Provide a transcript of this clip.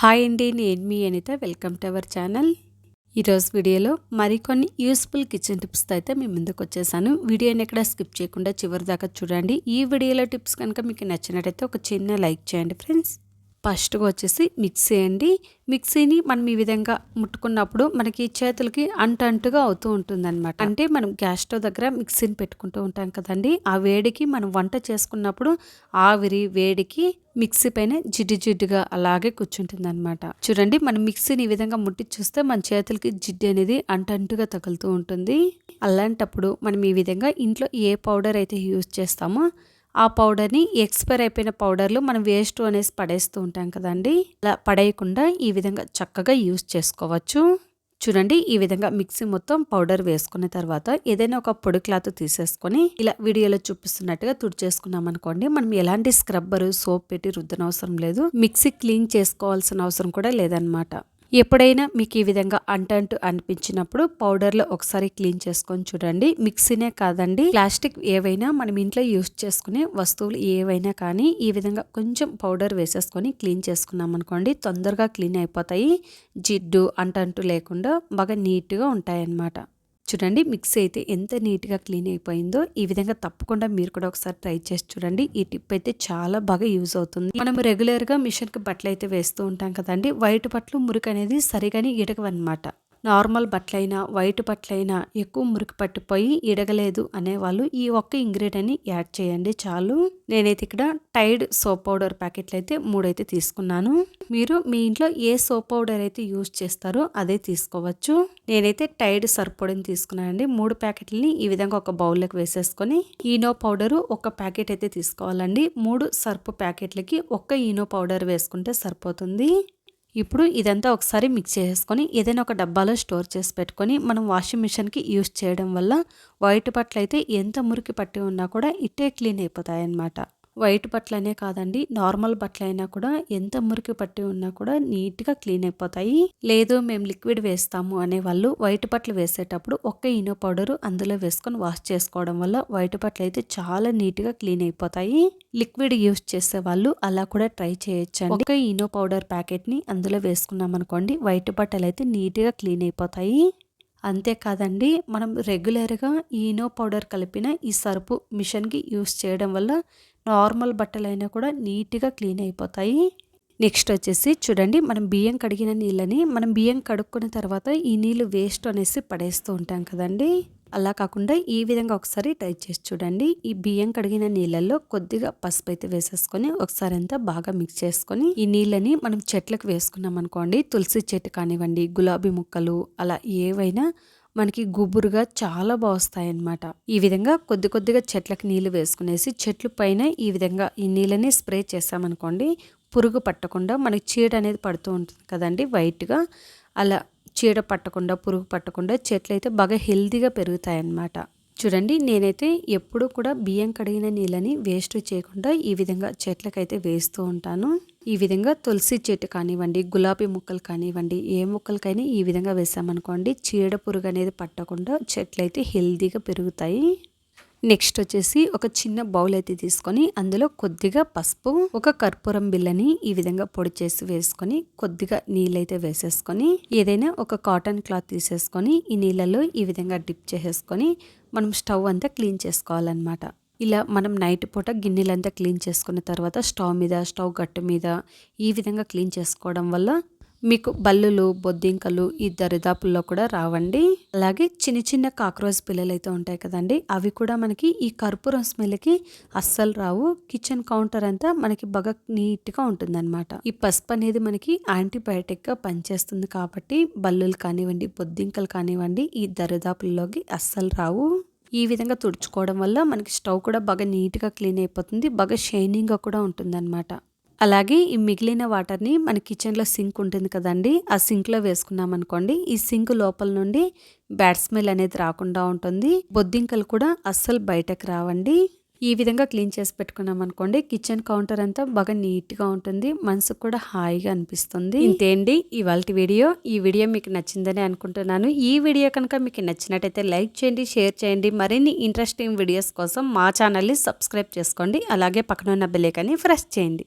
Hi అండి నేను మీ Anitha. Welcome to our channel ఈరోజు వీడియోలో మరికొన్ని యూస్ఫుల్ కిచెన్ టిప్స్తో అయితే మీ ముందుకు వచ్చేసాను. వీడియోని ఎక్కడ స్కిప్ చేయకుండా చివరి దాకా చూడండి. ఈ వీడియోలో టిప్స్ కనుక మీకు నచ్చినట్టయితే ఒక చిన్న లైక్ చేయండి ఫ్రెండ్స్ ఫస్ట్గా వచ్చేసి మిక్సీ అండి మిక్సీని మనం ఈ విధంగా ముట్టుకున్నప్పుడు మనకి చేతులకి అంటంటుగా అవుతూ ఉంటుంది అనమాట అంటే మనం గ్యాస్ స్టవ్ దగ్గర మిక్సీని పెట్టుకుంటూ ఉంటాం కదండి. ఆ వేడికి మనం వంట చేసుకున్నప్పుడు ఆవిరి వేడికి మిక్సీ పైన జిడ్డు జిడ్డుగా అలాగే కూర్చుంటుంది అనమాట చూడండి మనం మిక్సీని ఈ విధంగా ముట్టి చూస్తే మన చేతులకి జిడ్డు అనేది అంటంటుగా తగులుతూ ఉంటుంది. అలాంటప్పుడు మనం ఈ విధంగా ఇంట్లో ఏ పౌడర్ అయితే యూజ్ చేస్తామో ఆ పౌడర్ని ఎక్స్పైర్ అయిపోయిన పౌడర్లు మనం వేస్ట్ అనేసి పడేస్తూ ఉంటాం కదండి. అలా పడేయకుండా ఈ విధంగా చక్కగా యూస్ చేసుకోవచ్చు. చూడండి ఈ విధంగా మిక్సీ మొత్తం పౌడర్ వేసుకున్న తర్వాత ఏదైనా ఒక పొడి క్లాత్ తీసేసుకొని ఇలా వీడియోలో చూపిస్తున్నట్టుగా తుడిచేసుకున్నాం అనుకోండి మనం ఎలాంటి స్క్రబ్బర్ సోప్ పెట్టి రుద్దనవసరం లేదు. మిక్సీ క్లీన్ చేసుకోవాల్సిన అవసరం కూడా లేదనమాట ఎప్పుడైనా మీకు ఈ విధంగా అంటంటు అనిపించినప్పుడు పౌడర్లో ఒకసారి క్లీన్ చేసుకొని చూడండి. మిక్సీనే కాదండి. ప్లాస్టిక్ ఏవైనా మనం ఇంట్లో యూస్ చేసుకునే వస్తువులు ఏవైనా కానీ ఈ విధంగా కొంచెం పౌడర్ వేసేసుకొని క్లీన్ చేసుకున్నాం అనుకోండి తొందరగా క్లీన్ అయిపోతాయి. జిడ్డు అంటంటూ లేకుండా బాగా నీట్గా ఉంటాయన్నమాట. చూడండి మిక్సీ అయితే ఎంత నీట్గా క్లీన్ అయిపోయిందో ఈ విధంగా తప్పకుండా మీరు కూడా ఒకసారి ట్రై చేసి చూడండి. ఈ టిప్ అయితే చాలా బాగా యూజ్ అవుతుంది. మనం రెగ్యులర్గా మిషన్కి బట్టలు అయితే వేస్తూ ఉంటాం కదండి వైట్ బట్టలు మురికి అనేది సరిగాని ఇడకవన్నమాట నార్మల్ బట్టలైనా వైట్ బట్టలైనా ఎక్కువ మురికి పట్టిపోయి ఇడగలేదు అనేవాళ్ళు ఈ ఒక్క ఇంగ్రీడియంట్ని యాడ్ చేయండి చాలు. నేనైతే ఇక్కడ టైడ్ సోప్ పౌడర్ ప్యాకెట్లు అయితే మూడైతే తీసుకున్నాను. మీరు మీ ఇంట్లో ఏ సోప్ పౌడర్ అయితే యూజ్ చేస్తారో అదే తీసుకోవచ్చు. నేనైతే టైడ్ సర్ప్ పౌడర్ని తీసుకున్నానండి మూడు ప్యాకెట్లని ఈ విధంగా ఒక బౌల్లోకి వేసేసుకొని ఈనో పౌడరు ఒక ప్యాకెట్ అయితే తీసుకోవాలండి. మూడు సర్ప్ ప్యాకెట్లకి ఒక్క ఈనో పౌడర్ వేసుకుంటే సరిపోతుంది. ఇప్పుడు ఇదంతా ఒకసారి మిక్స్ చేసుకొని ఏదైనా ఒక డబ్బాలో స్టోర్ చేసి పెట్టుకొని మనం వాషింగ్ మిషన్కి యూస్ చేయడం వల్ల వైట్ బట్టలు అయితే ఎంత మురికి పట్టి ఉన్నా కూడా ఇట్టే క్లీన్ అయిపోతాయి అన్నమాట వైట్ బట్టలనే కాదండి నార్మల్ బట్టలైనా కూడా ఎంత మురికి పట్టి ఉన్నా కూడా నీట్గా క్లీన్ అయిపోతాయి. లేదు మేము లిక్విడ్ వేస్తాము అనే వాళ్ళు వైట్ బట్టలు వేసేటప్పుడు ఒక్క ఇనో పౌడర్ అందులో వేసుకొని వాష్ చేసుకోవడం వల్ల వైట్ బట్టలు అయితే చాలా నీట్గా క్లీన్ అయిపోతాయి. లిక్విడ్ యూస్ చేసే వాళ్ళు అలా కూడా ట్రై చేయొచ్చు ఒక ఇనో పౌడర్ ప్యాకెట్ని అందులో వేసుకున్నాం అనుకోండి వైట్ బట్టలు అయితే నీట్గా క్లీన్ అయిపోతాయి. అంతేకాదండి మనం రెగ్యులర్గా ఈనో పౌడర్ కలిపిన ఈ సరుపు మిషన్కి యూస్ చేయడం వల్ల నార్మల్ బట్టలైనా కూడా నీట్గా క్లీన్ అయిపోతాయి. నెక్స్ట్ వచ్చేసి చూడండి మనం బియ్యం కడిగిన నీళ్ళని మనం బియ్యం కడుక్కున్న తర్వాత ఈ నీళ్ళు వేస్ట్ అనేసి పడేస్తూ ఉంటాం కదండీ. అలా కాకుండా ఈ విధంగా ఒకసారి ట్రై చేసి చూడండి. ఈ బియ్యం కడిగిన నీళ్ళల్లో కొద్దిగా పసుపు అయితే వేసేసుకొని ఒకసారి అంతా బాగా మిక్స్ చేసుకొని ఈ నీళ్ళని మనం చెట్లకు వేసుకున్నాం అనుకోండి. తులసి చెట్టు కానివ్వండి గులాబీ ముక్కలు అలా ఏవైనా మనకి గుబురుగా చాలా బాగుస్తాయి అన్నమాట ఈ విధంగా కొద్ది కొద్దిగా చెట్లకు నీళ్ళు వేసుకునేసి చెట్లు పైన ఈ విధంగా ఈ నీళ్ళని స్ప్రే చేసామనుకోండి పురుగు పట్టకుండా మనకి చీడ అనేది పడుతూ ఉంటుంది కదండి వైట్గా. అలా చీడ పట్టకుండా పురుగు పట్టకుండా చెట్లు అయితే బాగా హెల్తీగా పెరుగుతాయన్నమాట. చూడండి నేనైతే ఎప్పుడూ కూడా బియ్యం కడిగిన నీళ్ళని వేస్ట్ చేయకుండా ఈ విధంగా చెట్లకైతే వేస్తూ ఉంటాను. ఈ విధంగా తులసి చెట్టు కానివ్వండి గులాబీ ముక్కలు కానివ్వండి ఏ ముక్కలకైనా ఈ విధంగా వేసామనుకోండి చీడ పురుగు అనేది పట్టకుండా చెట్లు అయితే హెల్తీగా పెరుగుతాయి. నెక్స్ట్ వచ్చేసి ఒక చిన్న బౌల్ అయితే తీసుకొని అందులో కొద్దిగా పసుపు ఒక కర్పూరం బిల్లని ఈ విధంగా పొడి చేసి వేసుకొని కొద్దిగా నీళ్ళైతే వేసేసుకొని ఏదైనా ఒక కాటన్ క్లాత్ తీసేసుకొని ఈ నీళ్ళలో ఈ విధంగా డిప్ చేసేసుకొని మనం స్టవ్ అంతా క్లీన్ చేసుకోవాలన్నమాట. ఇలా మనం నైట్ పూట గిన్నెలంతా క్లీన్ చేసుకున్న తర్వాత స్టవ్ మీద స్టవ్ గట్టు మీద ఈ విధంగా క్లీన్ చేసుకోవడం వల్ల మీకు బల్లులు బొద్దింకలు ఈ దరిదాపుల్లో కూడా రావండి. అలాగే చిన్న చిన్న కాక్రోచ్ పిల్లలు అయితే ఉంటాయి కదండి అవి కూడా మనకి ఈ కర్పూరం స్మెల్కి అస్సలు రావు. కిచెన్ కౌంటర్ అంతా మనకి బాగా నీట్గా ఉంటుందన్నమాట. ఈ పసుపు అనేది మనకి యాంటీబయాటిక్గా పనిచేస్తుంది కాబట్టి బల్లులు కానివ్వండి బొద్దింకలు కానివ్వండి ఈ దరిదాపుల్లోకి అస్సలు రావు. ఈ విధంగా తుడుచుకోవడం వల్ల మనకి స్టవ్ కూడా బాగా నీట్గా క్లీన్ అయిపోతుంది బాగా షైనింగ్గా కూడా ఉంటుందన్నమాట. అలాగే ఈ మిగిలిన వాటర్ని మన కిచెన్లో సింక్ ఉంటుంది కదండి ఆ సింక్లో వేసుకున్నాం అనుకోండి ఈ సింక్ లోపల నుండి బ్యాడ్ స్మెల్ అనేది రాకుండా ఉంటుంది. బొద్దింకలు కూడా అస్సలు బయటకు రావండి. ఈ విధంగా క్లీన్ చేసి పెట్టుకున్నాం అనుకోండి కిచెన్ కౌంటర్ అంతా బాగా నీట్గా ఉంటుంది మనసుకు కూడా హాయిగా అనిపిస్తుంది. ఇంతేండి ఇవాళ వీడియో. ఈ వీడియో మీకు నచ్చిందని అనుకుంటున్నాను. ఈ వీడియో కనుక మీకు నచ్చినట్టయితే లైక్ చేయండి షేర్ చేయండి. మరిన్ని ఇంట్రెస్టింగ్ వీడియోస్ కోసం మా ఛానల్ని సబ్స్క్రైబ్ చేసుకోండి. అలాగే పక్కన ఉన్న బెల్లేకని ఫ్రెష్ చేయండి.